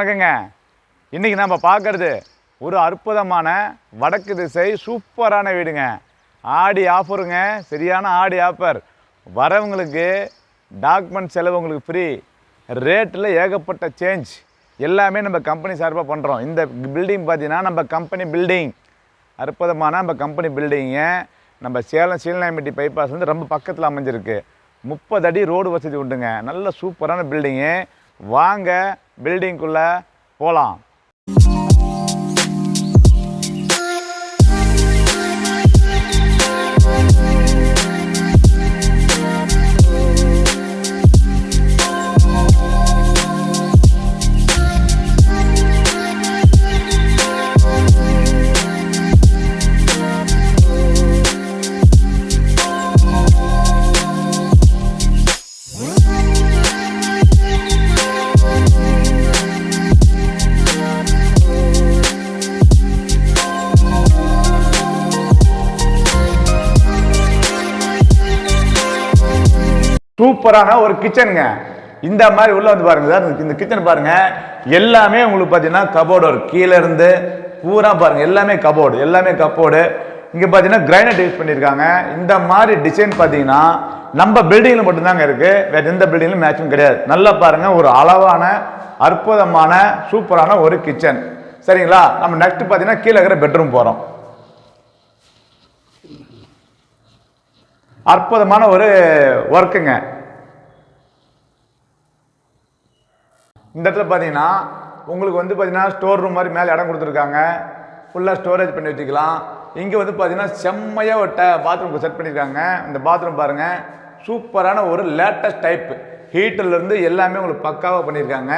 வணக்கங்க. இன்றைக்கி நம்ம பார்க்கறது ஒரு அற்புதமான வடக்கு திசை சூப்பரான வீடுங்க. ஆடி ஆஃபருங்க சரியான ஆடி ஆஃபர் வரவங்களுக்கு டாக்குமெண்ட் செலவு உங்களுக்கு ஃப்ரீ ரேட்டில் ஏகப்பட்ட சேஞ்ச் எல்லாமே நம்ம கம்பெனி சார்பாக பண்ணுறோம் இந்த பில்டிங் பார்த்தீங்கன்னா நம்ம கம்பெனி பில்டிங் அற்புதமான நம்ம கம்பெனி பில்டிங்க நம்ம சேலம் சீலநாயம்பட்டி பைபாஸ் வந்து ரொம்ப பக்கத்தில் அமைஞ்சிருக்கு. முப்பது அடி ரோடு வசதி உண்டுங்க. நல்ல சூப்பரான பில்டிங்கு வாங்க பில்டிங்குள்ளே போகலாம் சூப்பரான ஒரு கிச்சனுங்க. இந்த மாதிரி உள்ள வந்து பாருங்க சார் இந்த கிச்சன் பாருங்க. எல்லாமே உங்களுக்கு பார்த்தீங்கன்னா கபோர்டு வரும் கீழே இருந்து பூரா பாருங்க எல்லாமே கபோர்டு எல்லாமே கபோர்டு இங்கே பார்த்தீங்கன்னா கிரைனைட் யூஸ் பண்ணியிருக்காங்க இந்த மாதிரி டிசைன் பார்த்தீங்கன்னா நம்ம பில்டிங்கில் மட்டும்தாங்க இருக்கு. வேற எந்த பில்டிங்லும் மேட்சும் கிடையாது. நல்லா பாருங்க ஒரு அளவான அற்புதமான சூப்பரான ஒரு கிச்சன் சரிங்களா? நம்ம நெக்ஸ்ட் பார்த்தீங்கன்னா கீழே இருக்கிற பெட்ரூம் போகிறோம் அற்புதமான ஒரு ஒர்க்குங்க இந்த இடத்துல பார்த்தீங்கன்னா உங்களுக்கு வந்து பார்த்தீங்கன்னா ஸ்டோர் ரூம் மாதிரி மேலே இடம் கொடுத்துருக்காங்க. ஃபுல்லாக ஸ்டோரேஜ் பண்ணி வச்சுக்கலாம். இங்கே வந்து பார்த்தீங்கன்னா செம்மையாக ஒரு பாத்ரூம் செட் பண்ணியிருக்காங்க. இந்த பாத்ரூம் பாருங்கள் சூப்பரான ஒரு லேட்டஸ்ட் டைப் ஹீட்டர்லேருந்து எல்லாமே உங்களுக்கு பக்காவாக பண்ணியிருக்காங்க.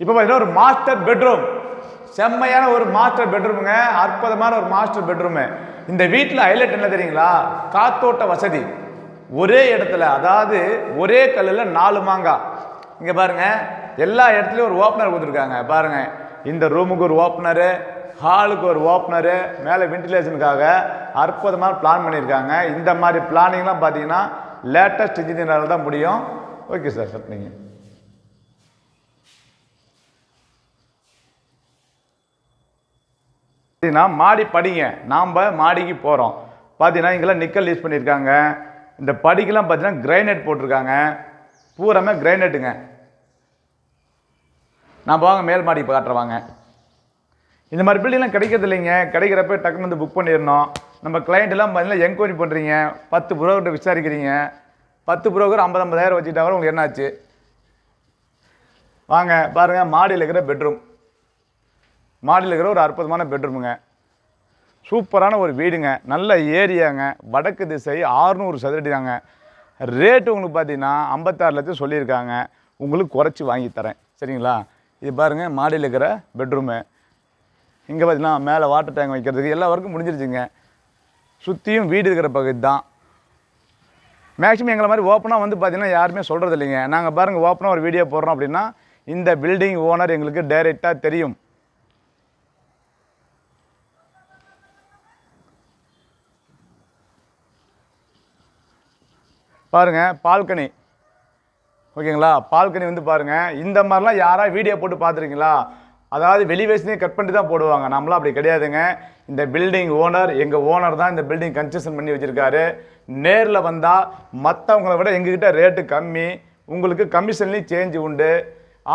இப்போ பார்த்தீங்கன்னா ஒரு மாஸ்டர் பெட்ரூம் செம்மையான ஒரு மாஸ்டர் பெட்ரூமுங்க அற்புதமான ஒரு மாஸ்டர் பெட்ரூமு இந்த வீட்டில் ஹைலைட் என்ன தெரியுங்களா? காத்தோட்ட வசதி. ஒரே இடத்துல அதாவது ஒரே கல்லில் நாலு மாங்காய் இங்கே பாருங்க. எல்லா இடத்துலையும் ஒரு ஓப்பனர் கொடுத்துருக்காங்க. பாருங்கள் இந்த ரூமுக்கு ஒரு ஓப்பனரு ஹாலுக்கு ஒரு ஓப்பனரு மேலே வென்டிலேஷனுக்காக அற்புதமாக பிளான் பண்ணியிருக்காங்க. இந்த மாதிரி பிளானிங்லாம் பார்த்தீங்கன்னா லேட்டஸ்ட் இன்ஜினியரால் தான் முடியும். ஓகே சார் சார் நீங்கள் பார்த்தீங்கன்னா மாடி படிங்க. நாம் மாடிக்கு போகிறோம் பார்த்தீங்கன்னா இங்கெல்லாம் நிக்கல் யூஸ் பண்ணியிருக்காங்க. இந்த படிக்கெல்லாம் பார்த்தீங்கன்னா கிரைனைட் போட்டிருக்காங்க. பூராமே கிரைனைட்டுங்க நான் போங்க மேல் மாடி காட்டுறவாங்க இந்த மாதிரி பில்டிங்லாம் கிடைக்கிறது இல்லைங்க. கிடைக்கிறப்ப டக்குன்னு வந்து புக் பண்ணிடணும். நம்ம கிளைண்ட்டெல்லாம் பார்த்தீங்கன்னா என்கொயரி பண்ணுறீங்க பத்து புரோக்கர்கிட்ட விசாரிக்கிறீங்க. பத்து புரோக்கர் ஐம்பது ஐம்பதாயிரம் வச்சுட்டா உங்களுக்கு என்னாச்சு? வாங்க பாருங்கள் மாடியில் இருக்கிற பெட்ரூம் மாடியில் இருக்கிற ஒரு அற்புதமான பெட்ரூமுங்க சூப்பரான ஒரு வீடுங்க. நல்ல ஏரியாங்க. வடக்கு திசை ஆறுநூறு சதுரடி தாங்க ரேட்டு உங்களுக்கு பார்த்தீங்கன்னா ஐம்பத்தாறு லட்சம் சொல்லியிருக்காங்க. உங்களுக்கு குறைச்சி வாங்கி தரேன். சரிங்களா? இது பாருங்கள் மாடியில் இருக்கிற பெட்ரூமு இங்கே பார்த்தீங்கன்னா மேலே வாட்டர் டேங்க் வைக்கிறதுக்கு எல்லா ஒர்க்கும் முடிஞ்சிருச்சுங்க. சுற்றியும் வீடு இருக்கிற பகுதி தான். மேக்ஸிமம் எங்களை மாதிரி ஓப்பனாக வந்து பார்த்தீங்கன்னா யாருமே சொல்கிறது இல்லைங்க நாங்கள் பாருங்கள் ஓப்பனாக ஒரு வீடியோ போடுறோம் அப்படின்னா இந்த பில்டிங் ஓனர் எங்களுக்கு டைரெக்டாக தெரியும். பாருங்கள் பால்கனி. ஓகேங்களா? பால்கனி வந்து பாருங்கள் இந்த மாதிரிலாம் யாராவது வீடியோ போட்டு பார்த்துருக்கீங்களா? அதாவது வெளி வயசுலேயே கட் பண்ணி தான் போடுவாங்க. நம்மளாம் அப்படி கிடையாதுங்க. இந்த பில்டிங் ஓனர் எங்கள் ஓனர் தான் இந்த பில்டிங் கன்ஸ்ட்ரக்ஷன் பண்ணி வச்சுருக்காரு. நேரில் வந்தால் மற்றவங்கள விட எங்ககிட்ட ரேட்டு கம்மி. உங்களுக்கு கமிஷன்லேயும் சேஞ்ச் உண்டு.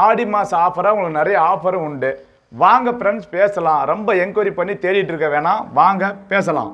ஆடி மாதம் ஆஃபராக உங்களுக்கு நிறைய ஆஃபரும் உண்டு. வாங்க ஃப்ரெண்ட்ஸ் பேசலாம். ரொம்ப என்கொயரி பண்ணி தேடிட்டு இருக்க வேணாம். வாங்க பேசலாம்.